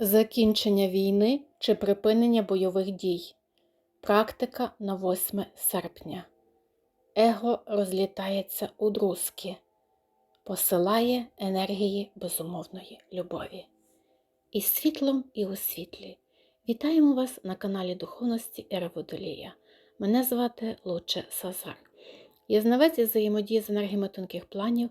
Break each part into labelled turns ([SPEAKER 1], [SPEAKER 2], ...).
[SPEAKER 1] Закінчення війни чи припинення бойових дій. Практика на 8 серпня. Его розлітається у друзки, посилає енергії безумовної любові. І світлом, і у світлі. Вітаємо вас на каналі Духовності Ери Водолія. Мене звати Луче Сазар. Я знавець із взаємодії з енергіями тонких планів,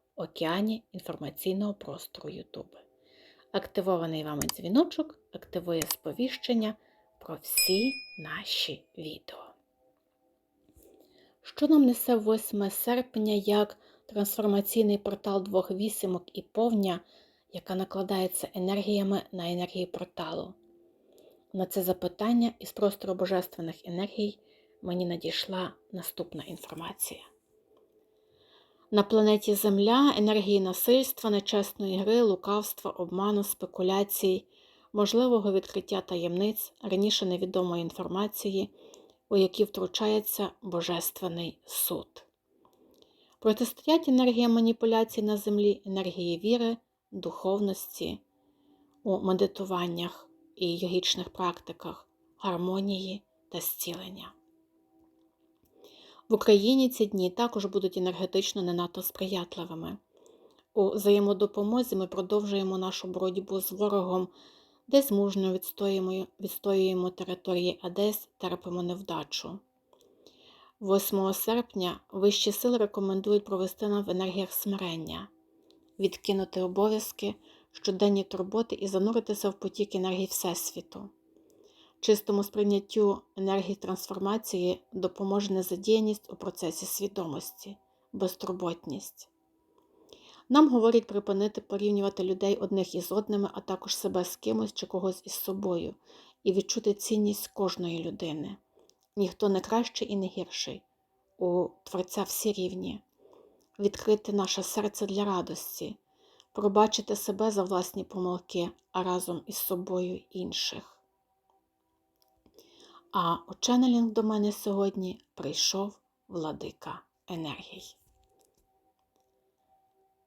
[SPEAKER 1] океані інформаційного простору YouTube. Активований вами дзвіночок активує сповіщення про всі наші відео. Що нам несе 8 серпня як трансформаційний портал двох вісімок і повня, яка накладається енергіями на енергії порталу? На це запитання із простору божественних енергій мені надійшла наступна інформація. На планеті Земля енергії насильства, нечесної гри, лукавства, обману, спекуляцій, можливого відкриття таємниць, раніше невідомої інформації, у які втручається Божественний суд. Протистоять енергія маніпуляцій на землі, енергії віри, духовності, у медитуваннях і йогічних практиках, гармонії та зцілення. В Україні ці дні також будуть енергетично не надто сприятливими. У взаємодопомозі ми продовжуємо нашу боротьбу з ворогом, десь мужньо відстоюємо, відстоюємо території, а десь терпимо невдачу. 8 серпня вищі сили рекомендують провести нам в енергіях смирення, відкинути обов'язки, щоденні турботи і зануритися в потік енергії Всесвіту. Чистому сприйняттю енергії трансформації допоможе незадіяність у процесі свідомості, безтурботність. Нам говорять припинити порівнювати людей одних із одними, а також себе з кимось чи когось із собою, і відчути цінність кожної людини. Ніхто не кращий і не гірший. У Творця всі рівні, відкрити наше серце для радості, пробачити себе за власні помилки, а разом із собою інших. А у ченнелінг до мене сьогодні прийшов владика енергій.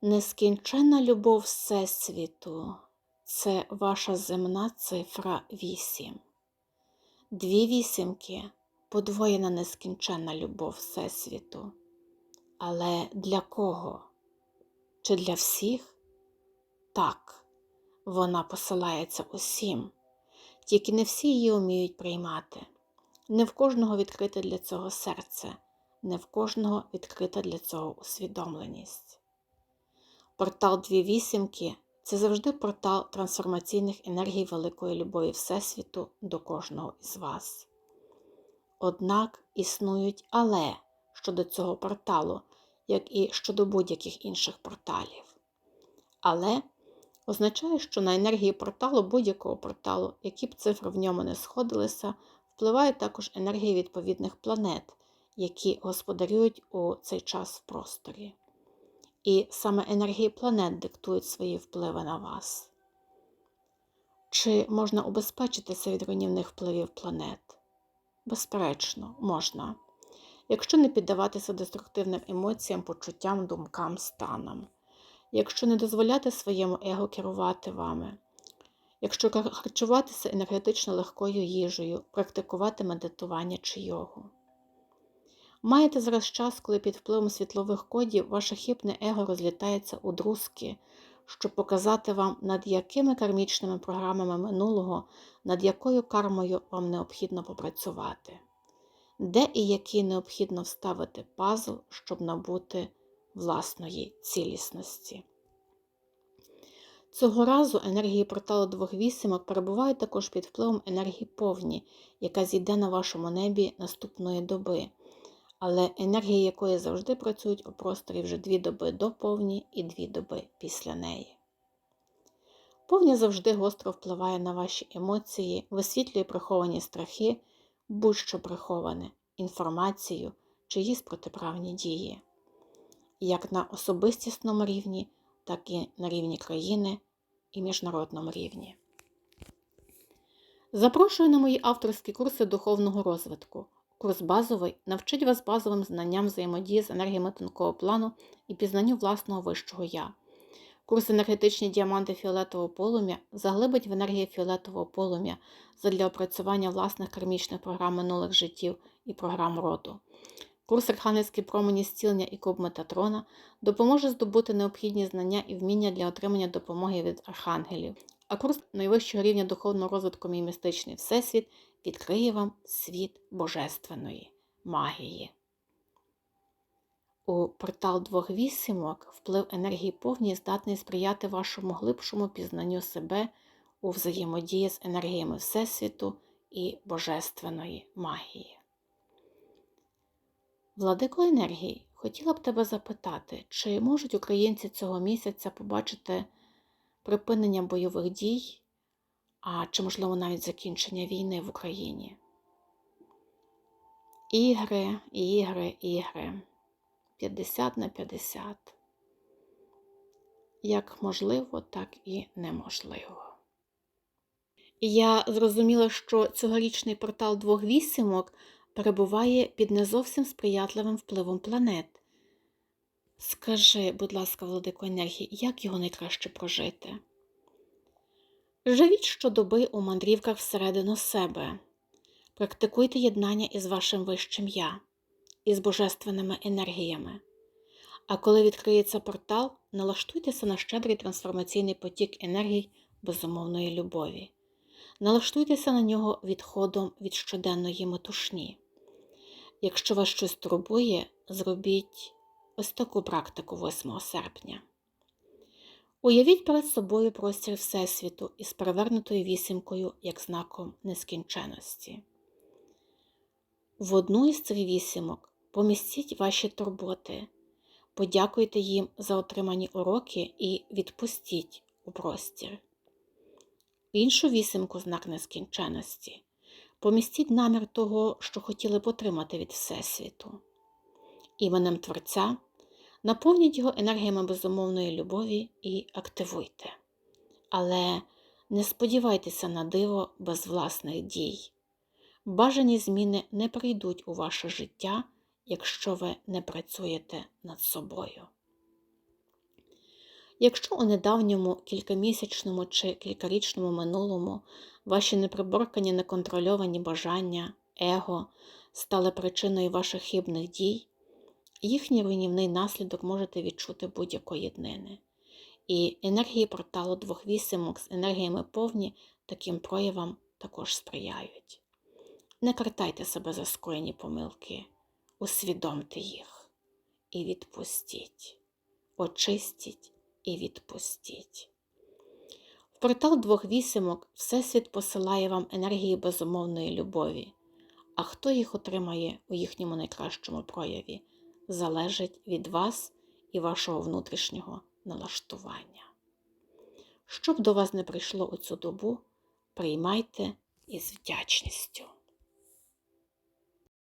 [SPEAKER 1] Нескінченна любов Всесвіту це ваша земна цифра 8. Дві вісімки подвоєна нескінченна любов Всесвіту. Але для кого? Чи для всіх? Так, вона посилається усім, тільки не всі її вміють приймати. Не в кожного відкрите для цього серце, не в кожного відкрита для цього усвідомленість. Портал Дві вісімки це завжди портал трансформаційних енергій великої любові Всесвіту до кожного із вас. Однак існують але щодо цього порталу, як і щодо будь-яких інших порталів. Але означає, що на енергії порталу будь-якого порталу, які б цифри в ньому не сходилися, впливає також енергія відповідних планет, які господарюють у цей час в просторі. І саме енергії планет диктують свої впливи на вас. Чи можна убезпечитися від руйнівних впливів планет? Безперечно, можна, якщо не піддаватися деструктивним емоціям, почуттям, думкам, станам, якщо не дозволяти своєму его керувати вами, якщо харчуватися енергетично легкою їжею, практикувати медитування чи йогу. Маєте зараз час, коли під впливом світлових кодів ваше хіпне его розлітається у друзки, щоб показати вам, над якими кармічними програмами минулого, над якою кармою вам необхідно попрацювати, де і який необхідно вставити пазл, щоб набути власної цілісності. Цього разу енергії порталу двох вісімок перебувають також під впливом енергії повні, яка зійде на вашому небі наступної доби, але енергії якої завжди працюють у просторі вже дві доби до повні і дві доби після неї. Повня завжди гостро впливає на ваші емоції, висвітлює приховані страхи, будь-що приховане, інформацію, чиїсь протиправні дії, як на особистісному рівні, так і на рівні країни і міжнародному рівні. Запрошую на мої авторські курси духовного розвитку. Курс базовий навчить вас базовим знанням взаємодії з енергіями тонкого плану і пізнанню власного вищого я. Курс енергетичні діаманти фіолетового полум'я заглибить в енергії фіолетового полум'я задля опрацювання власних кармічних програм минулих життів і програм роду. Курс Архангельські промені зцілення і куб Метатрона допоможе здобути необхідні знання і вміння для отримання допомоги від архангелів. А курс найвищого рівня духовного розвитку мій містичний всесвіт відкриє вам світ божественної магії. У портал двох вісімок вплив енергії повні здатний сприяти вашому глибшому пізнанню себе у взаємодії з енергіями Всесвіту і божественної магії. Владико енергії, хотіла б тебе запитати, чи можуть українці цього місяця побачити припинення бойових дій, а чи, можливо, навіть закінчення війни в Україні? Ігри, ігри, ігри. 50 на 50. Як можливо, так і неможливо. І я зрозуміла, що цьогорічний портал двох вісімок перебуває під не зовсім сприятливим впливом планет. Скажи, будь ласка, владико енергії, як його найкраще прожити? Живіть щодоби у мандрівках всередину себе, практикуйте єднання із вашим вищим я із божественними енергіями. А коли відкриється портал, налаштуйтеся на щедрий трансформаційний потік енергій безумовної любові. Налаштуйтеся на нього відходом від щоденної метушні. Якщо вас щось турбує, зробіть ось таку практику 8 серпня. Уявіть перед собою простір Всесвіту із перевернутою вісімкою як знаком нескінченості. В одну із цих вісімок помістіть ваші турботи, подякуйте їм за отримані уроки і відпустіть у простір. Іншу вісімку знак нескінченості. Помістіть намір того, що хотіли б отримати від Всесвіту. Іменем Творця наповніть його енергіями безумовної любові і активуйте. Але не сподівайтеся на диво без власних дій. Бажані зміни не прийдуть у ваше життя, якщо ви не працюєте над собою. Якщо у недавньому кількамісячному чи кількарічному минулому ваші неприборкані неконтрольовані бажання, его стали причиною ваших хибних дій, їхній руйнівний наслідок можете відчути будь-якої днини. І енергії порталу двох вісімок з енергіями повні таким проявам також сприяють. Не картайте себе за скоєні помилки, усвідомте їх і відпустіть, очистіть і відпустіть. В портал двох вісімок Всесвіт посилає вам енергії безумовної любові, а хто їх отримає у їхньому найкращому прояві, залежить від вас і вашого внутрішнього налаштування. Щоб до вас не прийшло у цю добу, приймайте із вдячністю.